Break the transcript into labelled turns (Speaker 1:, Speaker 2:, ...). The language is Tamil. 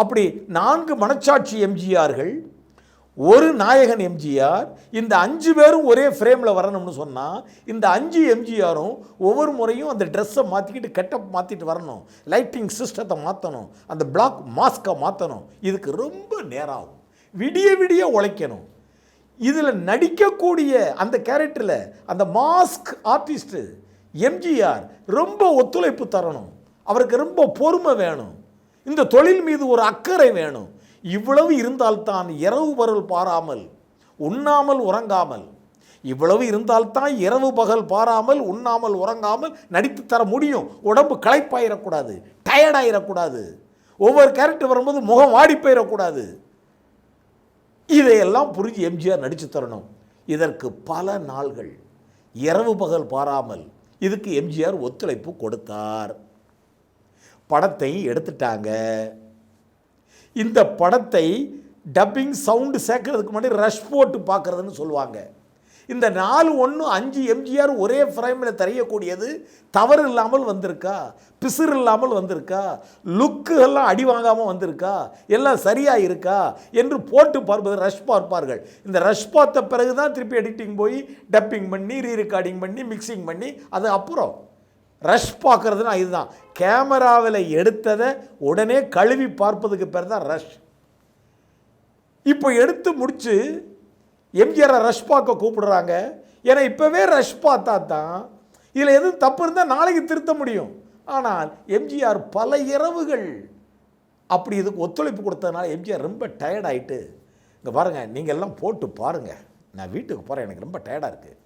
Speaker 1: அப்படி நான்கு மனச்சாட்சி எம்ஜிஆர்கள் ஒரு நாயகன் எம்ஜிஆர் இந்த அஞ்சு பேரும் ஒரே ஃப்ரேமில் வரணும்னு சொன்னால் இந்த அஞ்சு எம்ஜிஆரும் ஒவ்வொரு முறையும் அந்த ட்ரெஸ்ஸை மாற்றிக்கிட்டு கெட்டப் மாற்றிட்டு வரணும். லைட்டிங் சிஸ்டத்தை மாற்றணும் அந்த பிளாக் மாஸ்கை மாற்றணும் இதுக்கு ரொம்ப நேரம் ஆகும் விடிய விடிய உழைக்கணும். இதில் நடிக்கக்கூடிய அந்த கேரக்டரில் அந்த மாஸ்க் ஆர்டிஸ்ட்டு எம்ஜிஆர் ரொம்ப ஒத்துழைப்பு தரணும். அவருக்கு ரொம்ப பொறுமை வேணும். இந்த தொழில் மீது ஒரு அக்கறை வேணும். இவ்வளவு இருந்தால்தான் இரவு பகல் பாராமல் உண்ணாமல் உறங்காமல். இவ்வளவு இருந்தால்தான் இரவு பகல் பாராமல் உண்ணாமல் உறங்காமல் நடித்து தர முடியும். உடம்பு களைப்பாயிடக்கூடாது டயர்டாயிடக்கூடாது ஒவ்வொரு கேரக்டர் வரும்போது முகம் வாடி போயிடக்கூடாது இதையெல்லாம் புரிஞ்சு எம்ஜிஆர் நடித்து தரணும். இதற்கு பல நாள்கள் இரவு பகல் பாராமல் இதுக்கு எம்ஜிஆர் ஒத்துழைப்பு கொடுத்தார். படத்தை எடுத்துட்டாங்க. இந்த படத்தை டப்பிங் சவுண்டு சேர்க்கறதுக்கு முன்னாடி ரஷ் போட்டு பார்க்குறதுன்னு சொல்லுவாங்க. இந்த நாலு ஒன்று அஞ்சு எம்ஜிஆர் ஒரே ஃப்ரேமில் தெரியக்கூடியது தவறு இல்லாமல் வந்திருக்கா? பிசுறு இல்லாமல் வந்திருக்கா? லுக்கு எல்லாம் அடி வாங்காமல் வந்திருக்கா? எல்லாம் சரியாக இருக்கா என்று போட்டு பார்ப்பது ரஷ் பார்ப்பார்கள். இந்த ரஷ் பார்த்த பிறகு தான் திருப்பி எடிட்டிங் போய் டப்பிங் பண்ணி ரீ ரெக்கார்டிங் பண்ணி மிக்சிங் பண்ணி அது அப்புறம். ரஷ் பார்க்குறதுனா இதுதான். கேமராவில் எடுத்ததை உடனே கழுவி பார்ப்பதுக்கு பேர் தான் ரஷ். இப்போ எடுத்து முடித்து எம்ஜிஆரை ரஷ் பார்க்க கூப்பிடுறாங்க. ஏன்னா இப்போவே ரஷ் பார்த்தா தான் இதில் எதுவும் தப்பு இருந்தால் நாளைக்கு திருத்த முடியும். ஆனால் எம்ஜிஆர் பல இரவுகள் அப்படி இதுக்கு ஒத்துழைப்பு கொடுத்ததுனால எம்ஜிஆர் ரொம்ப டயர்ட் ஆயிட்டு இங்கே பாருங்கள் நீங்கள் எல்லாம் போட்டு பாருங்கள் நான் வீட்டுக்கு போகிறேன் எனக்கு ரொம்ப டயர்டாக இருக்குது